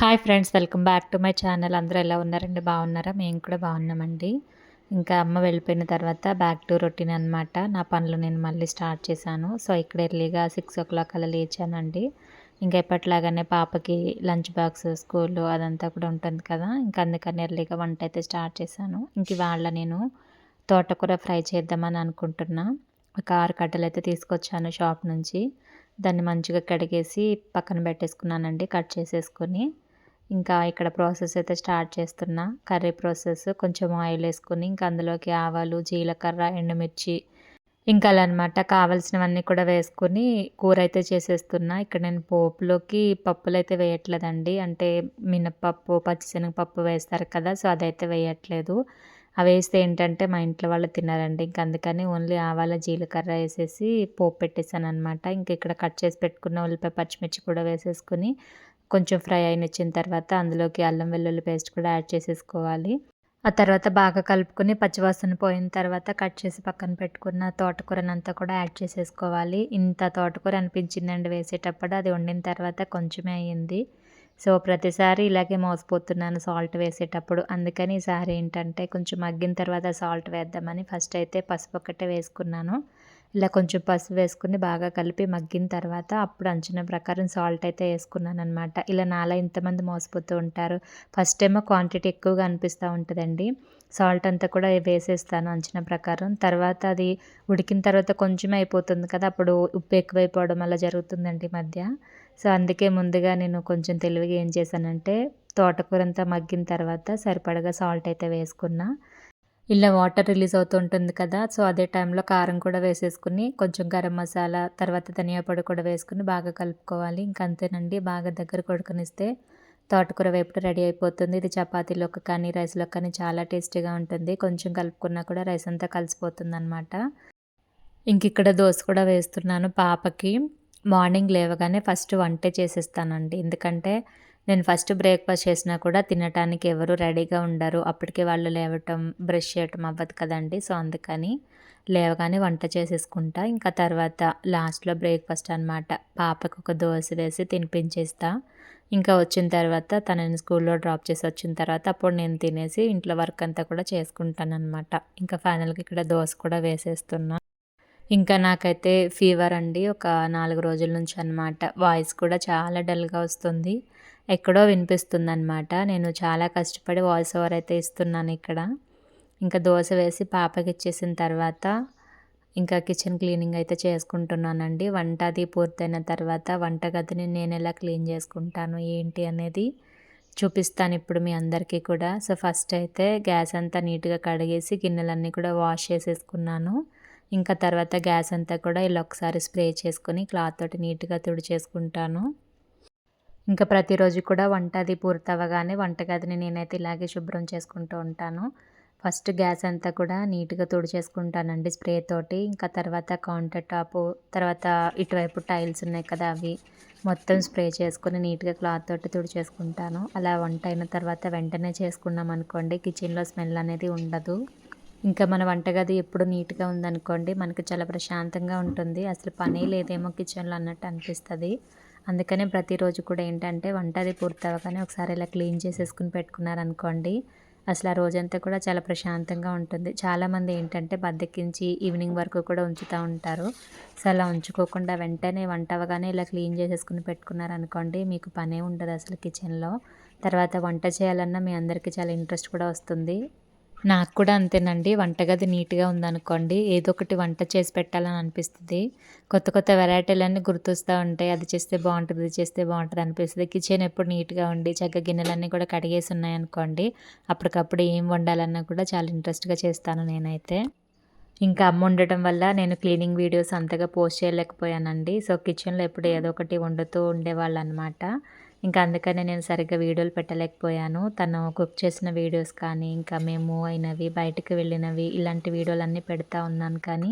Hi friends welcome back to my channel అందరూ ఎలా ఉన్నారండి? బాగున్నారా? మేము కూడా బాగున్నామండి. ఇంకా అమ్మ వెళ్ళిపోయిన తర్వాత బ్యాక్ టు రొటీన్ అనమాట నా పనులు నేను మళ్ళీ స్టార్ట్ చేశాను. సో ఇక్కడ ఎర్లీగా సిక్స్ ఓ క్లాక్ అలా లేచానండి. ఇంకా ఎప్పట్లాగానే పాపకి లంచ్ బాక్స్ స్కూల్ అదంతా కూడా ఉంటుంది కదా. ఇంకా అందుకని ఎర్లీగా వంట అయితే స్టార్ట్ చేశాను. ఇంక వాళ్ళ నేను తోటకూర ఫ్రై చేద్దామని అనుకుంటున్నా. ఒక ఆరు కట్టలు అయితే తీసుకొచ్చాను షాప్ నుంచి. దాన్ని మంచిగా కడిగేసి పక్కన పెట్టేసుకున్నానండి కట్ చేసేసుకొని. ఇంకా ఇక్కడ ప్రాసెస్ అయితే స్టార్ట్ చేస్తున్నా. కర్రీ ప్రాసెస్ కొంచెం ఆయిల్ వేసుకుని ఇంకా అందులోకి ఆవాలు జీలకర్ర ఎండుమిర్చి ఇంకా అలా అనమాట కావాల్సినవన్నీ కూడా వేసుకొని కూర అయితే చేసేస్తున్నా. ఇక్కడ నేను పోపులోకి పప్పులు అయితే వేయట్లేదండి. అంటే మినప్పప్పు పచ్చిశనగపప్పు వేస్తారు కదా సో అదైతే వేయట్లేదు. అవి వేస్తే ఏంటంటే మా ఇంట్లో వాళ్ళు తిన్నారండి ఇంక అందుకని ఓన్లీ ఆవాల జీలకర్ర వేసేసి పోపు పెట్టేశాను అనమాట ఇంక ఇక్కడ కట్ చేసి పెట్టుకున్న ఉల్లిపాయ పచ్చిమిర్చి కూడా వేసేసుకుని కొంచెం ఫ్రై అయినిచ్చిన తర్వాత అందులోకి అల్లం వెల్లుల్లి పేస్ట్ కూడా యాడ్ చేసేసుకోవాలి. ఆ తర్వాత బాగా కలుపుకొని పచ్చివాసన పోయిన తర్వాత కట్ చేసి పక్కన పెట్టుకున్న తోటకూరనంతా కూడా యాడ్ చేసేసుకోవాలి. ఇంత తోటకూర అనిపించిందండి వేసేటప్పుడు. అది వండిన తర్వాత కొంచెమే అయ్యింది. సో ప్రతిసారి ఇలాగే మోసపోతున్నాను సాల్ట్ వేసేటప్పుడు. అందుకని ఈసారి ఏంటంటే కొంచెం మగ్గిన తర్వాత సాల్ట్ వేద్దామని ఫస్ట్ అయితే పసుపు ఒక్కటే వేసుకున్నాను. ఇలా కొంచెం పసుపు వేసుకుని బాగా కలిపి మగ్గిన తర్వాత అప్పుడు అంచనా ప్రకారం సాల్ట్ అయితే వేసుకున్నాను అనమాట ఇలా నాలా ఇంతమంది మోసపోతూ ఉంటారు. ఫస్ట్ ఏమో క్వాంటిటీ ఎక్కువగా అనిపిస్తూ ఉంటుందండి. సాల్ట్ అంతా కూడా వేసేస్తాను అంచనా ప్రకారం. తర్వాత అది ఉడికిన తర్వాత కొంచెం అయిపోతుంది కదా అప్పుడు ఉప్పు ఎక్కువైపోవడం అలా జరుగుతుందండి మధ్య. సో అందుకే ముందుగా నేను కొంచెం తెలివిగా ఏం చేశానంటే తోటకూర అంతా మగ్గిన తర్వాత సరిపడగా సాల్ట్ అయితే వేసుకున్నా. ఇలా వాటర్ రిలీజ్ అవుతుంటుంది కదా సో అదే టైంలో కారం కూడా వేసేసుకుని కొంచెం గరం మసాలా తర్వాత ధనియా పొడి కూడా వేసుకుని బాగా కలుపుకోవాలి. ఇంకంతేనండి బాగా దగ్గర కొడుకునిస్తే తోటకూర వేపుడు రెడీ అయిపోతుంది. ఇది చపాతీలోకి కానీ రైస్లో కానీ చాలా టేస్టీగా ఉంటుంది. కొంచెం కలుపుకున్నా కూడా రైస్ అంతా కలిసిపోతుంది అనమాట ఇంక ఇక్కడ దోశ కూడా వేస్తున్నాను పాపకి. మార్నింగ్ లేవగానే ఫస్ట్ వంటే చేసేస్తానండి. ఎందుకంటే నేను ఫస్ట్ బ్రేక్ఫాస్ట్ చేసినా కూడా తినటానికి ఎవరు రెడీగా ఉండరు. అప్పటికే వాళ్ళు లేవటం బ్రష్ చేయటం అవ్వదు కదండి. సో అందుకని లేవగానే వంట చేసేసుకుంటా. ఇంకా తర్వాత లాస్ట్లో బ్రేక్ఫాస్ట్ అనమాట పాపకు ఒక దోశ వేసి తినిపించేస్తా. ఇంకా వచ్చిన తర్వాత తనని స్కూల్లో డ్రాప్ చేసి వచ్చిన తర్వాత అప్పుడు నేను తినేసి ఇంట్లో వర్క్ అంతా కూడా చేసుకుంటానమాట ఇంకా ఫైనల్గా ఇక్కడ దోశ కూడా వేసేస్తున్నా. ఇంకా నాకైతే ఫీవర్ అండి. ఒక నాలుగు రోజుల నుంచి అనమాట వాయిస్ కూడా చాలా డల్గా వస్తుంది. ఎక్కడో వినిపిస్తుంది అనమాట నేను చాలా కష్టపడి వాయిస్ ఓవర్ అయితే ఇస్తున్నాను ఇక్కడ. ఇంకా దోశ వేసి పాపకి ఇచ్చేసిన తర్వాత ఇంకా కిచెన్ క్లీనింగ్ అయితే చేసుకుంటున్నానండి. వంట అది పూర్తయిన తర్వాత వంటగదిని నేను ఎలా క్లీన్ చేసుకుంటాను ఏంటి అనేది చూపిస్తాను ఇప్పుడు మీ అందరికీ కూడా. సో ఫస్ట్ అయితే గ్యాస్ అంతా నీట్గా కడిగేసి గిన్నెలన్నీ కూడా వాష్ చేసేసుకున్నాను. ఇంకా తర్వాత గ్యాస్ అంతా కూడా ఇలా ఒకసారి స్ప్రే చేసుకొని క్లాత్ తోటి నీట్గా తుడిచేసుకుంటాను. ఇంకా ప్రతిరోజు కూడా వంట అది పూర్తవగానే వంటగదిని నేనైతే ఇలాగే శుభ్రం చేసుకుంటూ ఉంటాను. ఫస్ట్ గ్యాస్ అంతా కూడా నీట్గా తుడిచేసుకుంటానండి స్ప్రే తోటి. ఇంకా తర్వాత కౌంటర్ టాప్ తర్వాత ఇటువైపు టైల్స్ ఉన్నాయి కదా అవి మొత్తం స్ప్రే చేసుకొని నీట్గా క్లాత్ తోటి తుడిచేసుకుంటాను. అలా వంట అయిన తర్వాత వెంటనే చేసుకున్నాం అనుకోండి కిచెన్లో స్మెల్ అనేది ఉండదు. ఇంకా మన వంటగది ఎప్పుడు నీట్గా ఉందనుకోండి మనకి చాలా ప్రశాంతంగా ఉంటుంది. అసలు పని లేదేమో కిచెన్లో అన్నట్టు అనిపిస్తుంది. అందుకనే ప్రతిరోజు కూడా ఏంటంటే వంట అది పూర్తవగానే ఒకసారి ఇలా క్లీన్ చేసేసుకుని పెట్టుకున్నారనుకోండి అసలు ఆ రోజంతా కూడా చాలా ప్రశాంతంగా ఉంటుంది. చాలామంది ఏంటంటే బద్దెక్కించి ఈవినింగ్ వరకు కూడా ఉంచుతూ ఉంటారు. సో అలా ఉంచుకోకుండా వెంటనే వంట అవగానే ఇలా క్లీన్ చేసేసుకుని పెట్టుకున్నారనుకోండి మీకు పనే ఉండదు అసలు కిచెన్లో. తర్వాత వంట చేయాలన్నా మీ అందరికీ చాలా ఇంట్రెస్ట్ కూడా వస్తుంది. నాకు కూడా అంతేనండి. వంటగది నీట్గా ఉందనుకోండి ఏదో ఒకటి వంట చేసి పెట్టాలని అనిపిస్తుంది. కొత్త కొత్త వెరైటీలన్నీ గుర్తొస్తూ ఉంటాయి. అది చేస్తే బాగుంటుంది ఇది చేస్తే బాగుంటుంది అనిపిస్తుంది. కిచెన్ ఎప్పుడు నీట్గా ఉండి చక్కగా గిన్నెలన్నీ కూడా కడిగేసి ఉన్నాయనుకోండి అప్పటికప్పుడు ఏం వండాలన్నా కూడా చాలా ఇంట్రెస్ట్గా చేస్తాను నేనైతే. ఇంకా అమ్మ ఉండటం వల్ల నేను క్లీనింగ్ వీడియోస్ అంతగా పోస్ట్ చేయలేకపోయానండి. సో కిచెన్లో ఎప్పుడు ఏదో ఒకటి వండుతూ ఉండేవాళ్ళు అనమాట ఇంకా అందుకనే నేను సరిగ్గా వీడియోలు పెట్టలేకపోయాను. తను కుక్ చేసిన వీడియోస్ కానీ ఇంకా మేము అయినవి బయటకు వెళ్ళినవి ఇలాంటి వీడియోలన్నీ పెడతా ఉన్నాను. కానీ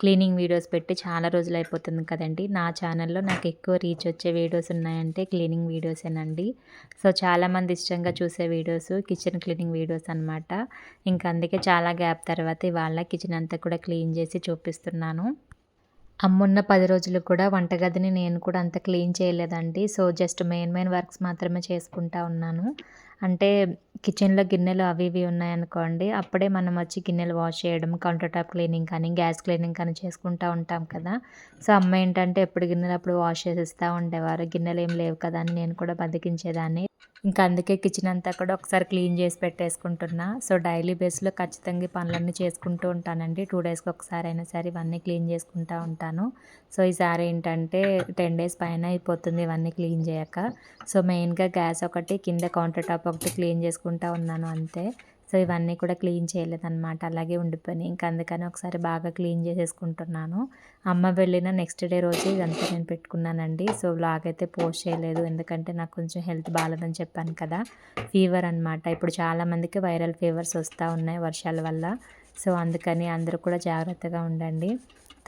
క్లీనింగ్ వీడియోస్ పెట్టి చాలా రోజులు అయిపోతుంది కదండి. నా ఛానల్లో నాకు ఎక్కువ రీచ్ వచ్చే వీడియోస్ ఉన్నాయంటే క్లీనింగ్ వీడియోసేనండి. సో చాలామంది ఇష్టంగా చూసే వీడియోస్ కిచెన్ క్లీనింగ్ వీడియోస్ అనమాట ఇంకా అందుకే చాలా గ్యాప్ తర్వాత ఇవాళ కిచెన్ అంతా కూడా క్లీన్ చేసి చూపిస్తున్నాను. అమ్మున్న పది రోజులు కూడా వంటగదిని నేను కూడా అంత క్లీన్ చేయలేదండి. So just main main works మాత్రమే చేసుకుంటా ఉన్నాను. అంటే కిచెన్లో గిన్నెలు అవి ఇవి ఉన్నాయనుకోండి అప్పుడే మనం వచ్చి గిన్నెలు వాష్ చేయడం కౌంటర్ టాప్ క్లీనింగ్ కానీ గ్యాస్ క్లీనింగ్ కానీ చేసుకుంటూ ఉంటాం కదా. సో అమ్మ ఏంటంటే ఎప్పుడు గిన్నెలు అప్పుడు వాష్ చేసిస్తూ ఉండేవారు. గిన్నెలు ఏం లేవు కదా అని నేను కూడా బతికించేదాన్ని. ఇంకా అందుకే కిచెన్ అంతా కూడా ఒకసారి క్లీన్ చేసి పెట్టేసుకుంటున్నా. సో డైలీ బేస్లో ఖచ్చితంగా పనులన్నీ చేసుకుంటూ ఉంటానండి. టూ డేస్కి ఒకసారి అయినా సరే ఇవన్నీ క్లీన్ చేసుకుంటూ ఉంటాను. సో ఈసారి ఏంటంటే టెన్ డేస్ పైన అయిపోతుంది ఇవన్నీ క్లీన్ చేయక. సో మెయిన్గా గ్యాస్ ఒకటి కింద కౌంటర్ టాప్ ఒకటి క్లీన్ చేసుకుంటూ ఉన్నాను అంతే. సో ఇవన్నీ కూడా క్లీన్ చేయలేదన్నమాట. అలాగే ఉండిపోయినాయి. ఇంకా అందుకని ఒకసారి బాగా క్లీన్ చేసేసుకుంటున్నాను. అమ్మ వెళ్ళిన నెక్స్ట్ డే రోజు ఇదంతా నేను పెట్టుకున్నానండి. సో వ్లాగ్ అయితే పోస్ట్ చేయలేదు. ఎందుకంటే నాకు కొంచెం హెల్త్ బాగాలేదని చెప్పాను కదా. ఫీవర్ అనమాట ఇప్పుడు చాలామందికి వైరల్ ఫీవర్స్ వస్తూ ఉన్నాయి వర్షాల వల్ల. సో అందుకని అందరూ కూడా జాగ్రత్తగా ఉండండి.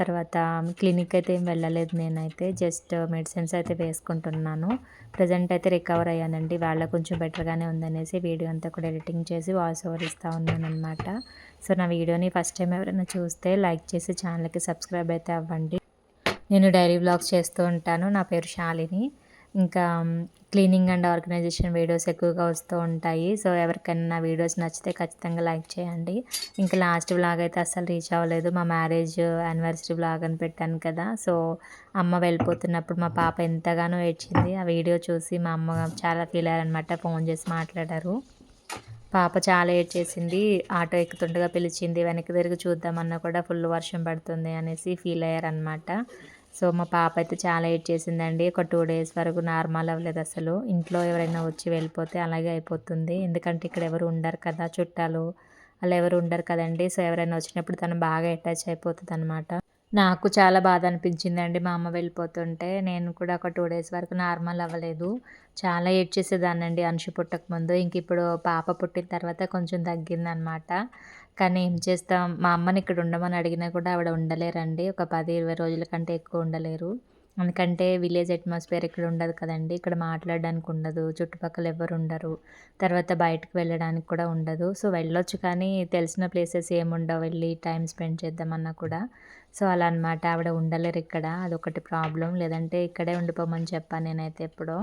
తర్వాత క్లినిక్ అయితే ఏం వెళ్ళలేదు నేనైతే. జస్ట్ మెడిసిన్స్ అయితే వేసుకుంటున్నాను. ప్రజెంట్ అయితే రికవర్ అయ్యానండి. వాళ్ళ కొంచెం బెటర్గానే ఉందనేసి వీడియో అంతా కూడా ఎడిటింగ్ చేసి వాయిస్ ఓవర్ ఇస్తూ ఉన్నాను సో నా వీడియోని ఫస్ట్ టైం ఎవరైనా చూస్తే లైక్ చేసి ఛానల్కి సబ్స్క్రైబ్ అయితే అవ్వండి. నేను డైరీ బ్లాగ్స్ చేస్తూ ఉంటాను. నా పేరు శాలిని. ఇంకా క్లీనింగ్ అండ్ ఆర్గనైజేషన్ వీడియోస్ ఎక్కువగా వస్తూ ఉంటాయి. సో ఎవరికైనా నా వీడియోస్ నచ్చితే ఖచ్చితంగా లైక్ చేయండి. ఇంకా లాస్ట్ బ్లాగ్ అయితే అసలు రీచ్ అవ్వలేదు. మా మ్యారేజ్ యానివర్సరీ బ్లాగ్ అని పెట్టాను కదా. సో అమ్మ వెళ్ళిపోతున్నప్పుడు మా పాప ఎంతగానో ఏడ్చింది. ఆ వీడియో చూసి మా అమ్మ చాలా ఫీల్ అయ్యారనమాట ఫోన్ చేసి మాట్లాడారు. పాప చాలా ఏడ్చేసింది ఆటో ఎక్కుతుండగా పిలిచింది. వెనక్కి తిరిగి చూద్దామన్నా కూడా ఫుల్ వర్షం పడుతుంది అనేసి ఫీల్ అయ్యారనమాట సో మా పాప అయితే చాలా ఏడ్ చేసిందండి. ఒక టూ డేస్ వరకు నార్మల్ అవ్వలేదు అసలు. ఇంట్లో ఎవరైనా వచ్చి వెళ్ళిపోతే అలాగే అయిపోతుంది. ఎందుకంటే ఇక్కడ ఎవరు ఉండరు కదా చుట్టాలు. అలా ఎవరు ఉండరు కదండి. సో ఎవరైనా వచ్చినప్పుడు తను బాగా అటాచ్ అయిపోతుంది అనమాట నాకు చాలా బాధ అనిపించిందండి మా అమ్మ వెళ్ళిపోతుంటే. నేను కూడా ఒక టూ డేస్ వరకు నార్మల్ అవ్వలేదు. చాలా ఏడ్చేసేదానండి అంశు పుట్టక ముందు. ఇంక ఇప్పుడు పాప పుట్టిన తర్వాత కొంచెం తగ్గిందనమాట. కానీ ఏం చేస్తాం? మా అమ్మని ఇక్కడ ఉండమని అడిగినా కూడా ఆవిడ ఉండలేరండి. ఒక పది ఇరవై రోజుల కంటే ఎక్కువ ఉండలేరు. ఎందుకంటే విలేజ్ అట్మాస్ఫియర్ ఇక్కడ ఉండదు కదండి. ఇక్కడ మాట్లాడడానికి ఉండదు. చుట్టుపక్కల ఎవరు ఉండరు. తర్వాత బయటకు వెళ్ళడానికి కూడా ఉండదు. సో వెళ్ళొచ్చు కానీ తెలిసిన ప్లేసెస్ ఏముండవు. వెళ్ళి టైం స్పెండ్ చేద్దామన్నా కూడా. సో అలా అనమాట ఆవిడ ఉండలేరు ఇక్కడ. అదొకటి ప్రాబ్లం. లేదంటే ఇక్కడే ఉండిపోమని చెప్పాను నేనైతే ఎప్పుడో.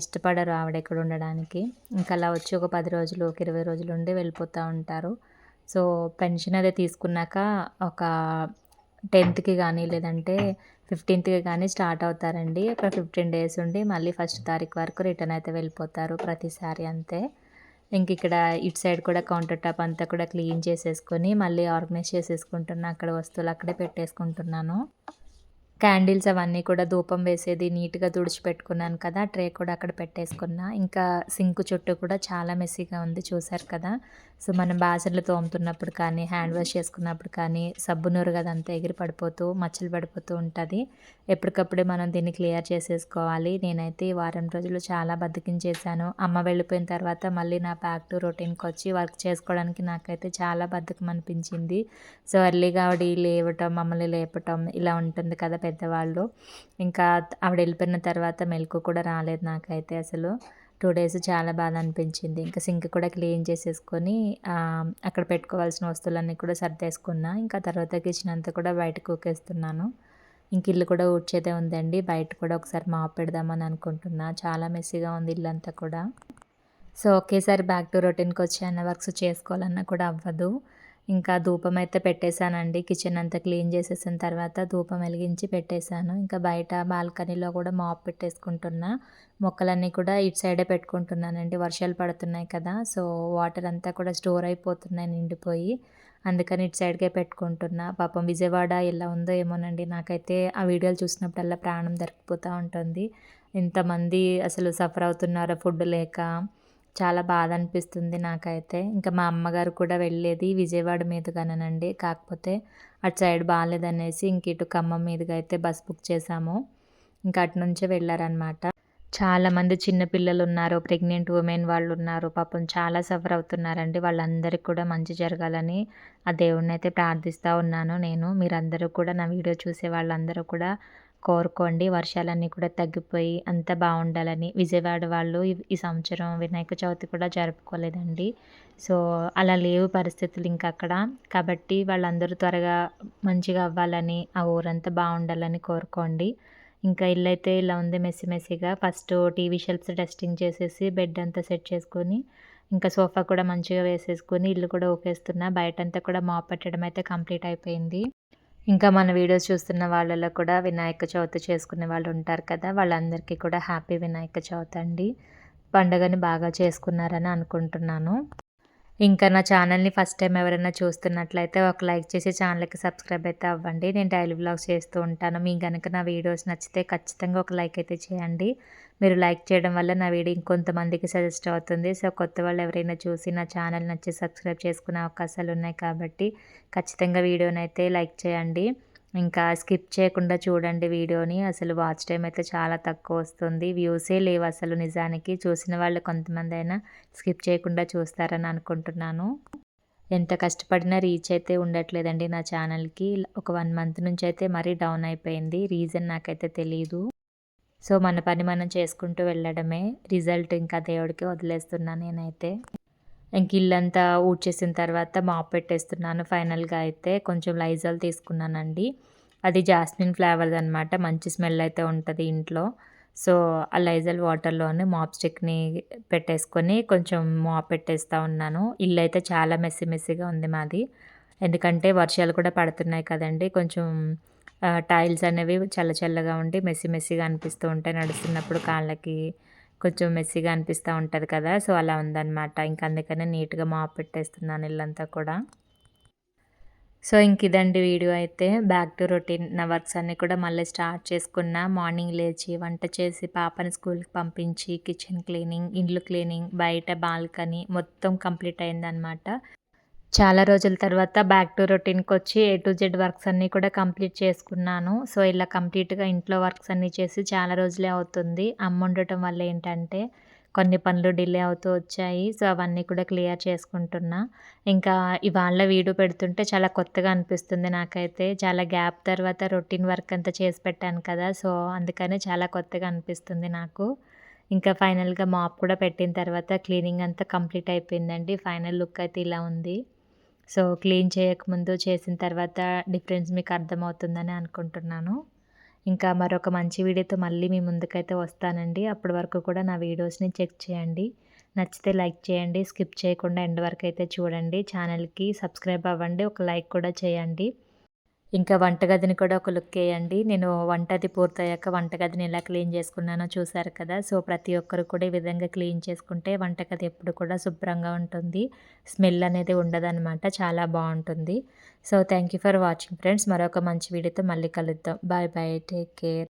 ఇష్టపడరు ఆవిడ ఇక్కడ ఉండడానికి. ఇంకా అలా వచ్చి ఒక పది రోజులు ఒక ఇరవై రోజులు ఉండి వెళ్ళిపోతూ ఉంటారు. సో పెన్షన్ అదే తీసుకున్నాక ఒక టెన్త్కి కానీ లేదంటే ఫిఫ్టీన్త్కి కానీ స్టార్ట్ అవుతారండి. ఒక ఫిఫ్టీన్ డేస్ ఉండి మళ్ళీ ఫస్ట్ తారీఖు వరకు రిటర్న్ అయితే వెళ్ళిపోతారు ప్రతిసారి అంతే. ఇంక ఇక్కడ ఇటు సైడ్ కూడా కౌంటర్ టాప్ అంతా కూడా క్లీన్ చేసేసుకొని మళ్ళీ ఆర్గనైజ్ చేసేసుకుంటున్నా అక్కడ వస్తువులు అక్కడే పెట్టేసుకుంటున్నాను. క్యాండిల్స్ అవన్నీ కూడా ధూపం వేసేది నీట్గా తుడిచిపెట్టుకున్నాను కదా ట్రే కూడా అక్కడ పెట్టేసుకున్నా. ఇంకా సింక్ చుట్టూ కూడా చాలా మెస్సీగా ఉంది చూసారు కదా. సో మనం బాసన్లు తోముతున్నప్పుడు కానీ హ్యాండ్ వాష్ చేసుకున్నప్పుడు కానీ సబ్బు నూరు అంతా ఎగిరి పడిపోతూ మచ్చలు పడిపోతూ ఉంటుంది. ఎప్పటికప్పుడే మనం దీన్ని క్లియర్ చేసేసుకోవాలి. నేనైతే ఈ వారం రోజులు చాలా బద్దకించేశాను అమ్మ వెళ్ళిపోయిన తర్వాత మళ్ళీ నా బ్యాక్ టు రొటీన్కి వచ్చి వర్క్ చేసుకోవడానికి నాకైతే చాలా బద్ధకం అనిపించింది సో ఎర్లీగా ఆవిడ లేవటం మమ్మల్ని లేపటం ఇలా ఉంటుంది కదా పెద్దవాళ్ళు. ఇంకా ఆవిడ వెళ్ళిపోయిన తర్వాత మెలకు కూడా రాలేదు నాకైతే అసలు. టూ డేస్ చాలా బాధ అనిపించింది. ఇంకా సింక్ కూడా క్లీన్ చేసేసుకొని అక్కడ పెట్టుకోవాల్సిన వస్తువులన్నీ కూడా సర్దేసుకున్నా. ఇంకా తర్వాత కిచెన్ అంతా కూడా బయట కూకేస్తున్నాను. ఇంక ఇల్లు కూడా ఊడ్చేదే ఉందండి. బయట కూడా ఒకసారి మాప్ పెడదామని అనుకుంటున్నా. చాలా మెస్సీగా ఉంది ఇల్లు అంతా కూడా. సో ఒకేసారి బ్యాక్ టు రొటీన్కి వచ్చి అన్న వర్క్స్ చేసుకోవాలన్నా కూడా అవ్వదు. ఇంకా ధూపం అయితే పెట్టేశానండి. కిచెన్ అంతా క్లీన్ చేసేసిన తర్వాత ధూపం వెలిగించి పెట్టేశాను. ఇంకా బయట బాల్కనీలో కూడా మాప్ పెట్టేసుకుంటున్నా. మొక్కలన్నీ కూడా ఇటు సైడే పెట్టుకుంటున్నానండి. వర్షాలు పడుతున్నాయి కదా సో వాటర్ అంతా కూడా స్టోర్ అయిపోతున్నాయి నిండిపోయి. అందుకని ఇటు సైడ్కే పెట్టుకుంటున్నా. పాపం విజయవాడ ఎలా ఉందో ఏమోనండి. నాకైతే ఆ వీడియోలు చూసినప్పుడల్లా ప్రాణం దొరికిపోతూ ఉంటుంది. ఇంతమంది అసలు సఫర్ అవుతున్నారో ఫుడ్ లేక? చాలా బాధ అనిపిస్తుంది నాకైతే. ఇంకా మా అమ్మగారు కూడా వెళ్ళేది విజయవాడ మీదుగానండి కాకపోతే అటు సైడ్ బాగాలేదనేసి ఇంక ఇటు ఖమ్మం మీదుగా అయితే బస్ బుక్ చేసాము ఇంకా అటు నుంచే వెళ్ళారనమాట చాలామంది చిన్నపిల్లలు ఉన్నారు ప్రెగ్నెంట్ ఉమెన్ వాళ్ళు ఉన్నారు పాపం చాలా సఫర్ అవుతున్నారండి. వాళ్ళందరికీ కూడా మంచి జరగాలని ఆ దేవుడిని అయితే ప్రార్థిస్తూ ఉన్నాను నేను. మీరందరూ కూడా నా వీడియో చూసే వాళ్ళందరూ కూడా కోరుకోండి. వర్షాలన్నీ కూడా తగ్గిపోయి అంత బాగుండాలని విజయవాడ వాళ్ళు ఈ సంవత్సరం వినాయక చవితి కూడా జరుపుకోలేదండి. సో అలా లేవు పరిస్థితులు ఇంకా అక్కడ. కాబట్టి వాళ్ళందరూ త్వరగా మంచిగా అవ్వాలని ఆ ఊరంతా బాగుండాలని కోరుకోండి. ఇంకా ఇల్లు అయితే ఇలా ఉంది మెస్సి మెస్సిగా. ఫస్ట్ టీవీ షెల్ఫ్స్ డస్టింగ్ చేసేసి బెడ్ అంతా సెట్ చేసుకొని ఇంకా సోఫా కూడా మంచిగా వేసేసుకొని ఇల్లు కూడా ఊకేస్తున్నా. బయటంతా కూడా మాప్ పెట్టడం అయితే కంప్లీట్ అయిపోయింది. ఇంకా మన వీడియోస్ చూస్తున్న వాళ్ళలో కూడా వినాయక చవితి చేసుకునే వాళ్ళు ఉంటారు కదా వాళ్ళందరికీ కూడా హ్యాపీ వినాయక చవితి అండి. పండుగని బాగా చేసుకున్నారని అనుకుంటున్నాను. ఇంకా నా ఛానల్ని ఫస్ట్ టైం ఎవరైనా చూస్తున్నట్లయితే ఒక లైక్ చేసి ఛానల్కి సబ్స్క్రైబ్ అయితే అవ్వండి. నేను డైలీ బ్లాగ్స్ చేస్తూ ఉంటాను. మీకు కనుక నా వీడియోస్ నచ్చితే ఖచ్చితంగా ఒక లైక్ అయితే చేయండి. మీరు లైక్ చేయడం వల్ల నా వీడియో ఇంకొంతమందికి సజెస్ట్ అవుతుంది. సో కొత్త వాళ్ళు ఎవరైనా చూసి నా ఛానల్ నచ్చి సబ్స్క్రైబ్ చేసుకునే అవకాశాలు ఉన్నాయి కాబట్టి ఖచ్చితంగా వీడియోని అయితే లైక్ చేయండి. ఇంకా స్కిప్ చేయకుండా చూడండి వీడియోని. అసలు వాచ్ టైం అయితే చాలా తక్కువ వస్తుంది. వ్యూసే లేవు అసలు నిజానికి. చూసిన వాళ్ళు కొంతమంది అయినా స్కిప్ చేయకుండా చూస్తారని అనుకుంటున్నాను. ఎంత కష్టపడినా రీచ్ అయితే ఉండట్లేదండి నా ఛానల్కి. ఒక వన్ మంత్ నుంచి అయితే మరీ డౌన్ అయిపోయింది. రీజన్ నాకైతే తెలియదు సో మన పని మనం చేసుకుంటూ వెళ్ళడమే. రిజల్ట్ ఇంకా దేవుడికి వదిలేస్తున్నాను నేనైతే. ఇంక ఇల్లంతా ఊడ్చేసిన తర్వాత మాప్ పెట్టేస్తున్నాను. ఫైనల్గా అయితే కొంచెం లైజాల్ తీసుకున్నానండి. అది జాస్మిన్ ఫ్లేవర్ది అనమాట మంచి స్మెల్ అయితే ఉంటుంది ఇంట్లో. సో ఆ లైజల్ వాటర్లోనే మాప్ స్టిక్ని పెట్టేసుకొని కొంచెం మాప్ పెట్టేస్తూ ఉన్నాను. ఇల్లు అయితే చాలా మెస్సి మెస్సిగా ఉంది మాది. ఎందుకంటే వర్షాలు కూడా పడుతున్నాయి కదండి. కొంచెం టైల్స్ అనేవి చల్ల చల్లగా ఉండి మెస్సి మెస్సిగా అనిపిస్తూ ఉంటాయి. నడుస్తున్నప్పుడు కాళ్ళకి కొంచెం మెస్సిగా అనిపిస్తూ ఉంటుంది కదా. సో అలా ఉందన్నమాట. ఇంక అందుకనే నీట్గా మాప్ పెట్టేస్తున్నాను ఇల్లంతా కూడా. సో ఇంక ఇదండి వీడియో అయితే. బ్యాక్ టు రొటీన్ నా వర్క్స్ అన్నీ కూడా మళ్ళీ స్టార్ట్ చేసుకున్న. మార్నింగ్ లేచి వంట చేసి పాపని స్కూల్కి పంపించి కిచెన్ క్లీనింగ్ ఇండ్లు క్లీనింగ్ బయట బాల్కనీ మొత్తం కంప్లీట్ అయిందనమాట చాలా రోజుల తర్వాత బ్యాక్ టు రొటీన్కి వచ్చి ఏ టు జెడ్ వర్క్స్ అన్నీ కూడా కంప్లీట్ చేసుకున్నాను. సో ఇలా కంప్లీట్గా ఇంట్లో వర్క్స్ అన్నీ చేసి చాలా రోజులే అవుతుంది. అమ్మ ఉండటం వల్ల ఏంటంటే కొన్ని పనులు డిలే అవుతూ వచ్చాయి. సో అవన్నీ కూడా క్లియర్ చేసుకుంటున్నా. ఇంకా ఇవాళ వీడియో పెడుతుంటే చాలా కొత్తగా అనిపిస్తుంది నాకైతే. చాలా గ్యాప్ తర్వాత రొటీన్ వర్క్ అంతా చేసి పెట్టాను కదా. సో అందుకనే చాలా కొత్తగా అనిపిస్తుంది నాకు. ఇంకా ఫైనల్గా మాప్ కూడా పెట్టిన తర్వాత క్లీనింగ్ అంతా కంప్లీట్ అయిపోయిందండి. ఫైనల్ లుక్ అయితే ఇలా ఉంది. సో క్లీన్ చేయకముందు చేసిన తర్వాత డిఫరెన్స్ మీకు అర్థమవుతుందని అనుకుంటున్నాను. ఇంకా మరొక మంచి వీడియోతో మళ్ళీ మీ ముందుకైతే వస్తానండి. అప్పటి వరకు కూడా నా వీడియోస్ని చెక్ చేయండి. నచ్చితే లైక్ చేయండి. స్కిప్ చేయకుండా ఎండ్ వరకు అయితే చూడండి. ఛానల్కి సబ్స్క్రైబ్ అవ్వండి. ఒక లైక్ కూడా చేయండి. ఇంకా వంటగదిని కూడా ఒక లుక్ వేయండి. నేను వంటది పూర్తయ్యాక వంటగదిని ఎలా క్లీన్ చేసుకున్నానో చూసారు కదా. సో ప్రతి ఒక్కరు కూడా ఈ విధంగా క్లీన్ చేసుకుంటే వంటగది ఎప్పుడు కూడా శుభ్రంగా ఉంటుంది. స్మెల్ అనేది ఉండదన్నమాట. చాలా బాగుంటుంది. So thank you for watching friends. మరొక మంచి వీడియోతో మళ్ళీ కలుద్దాం. Bye bye. Take care.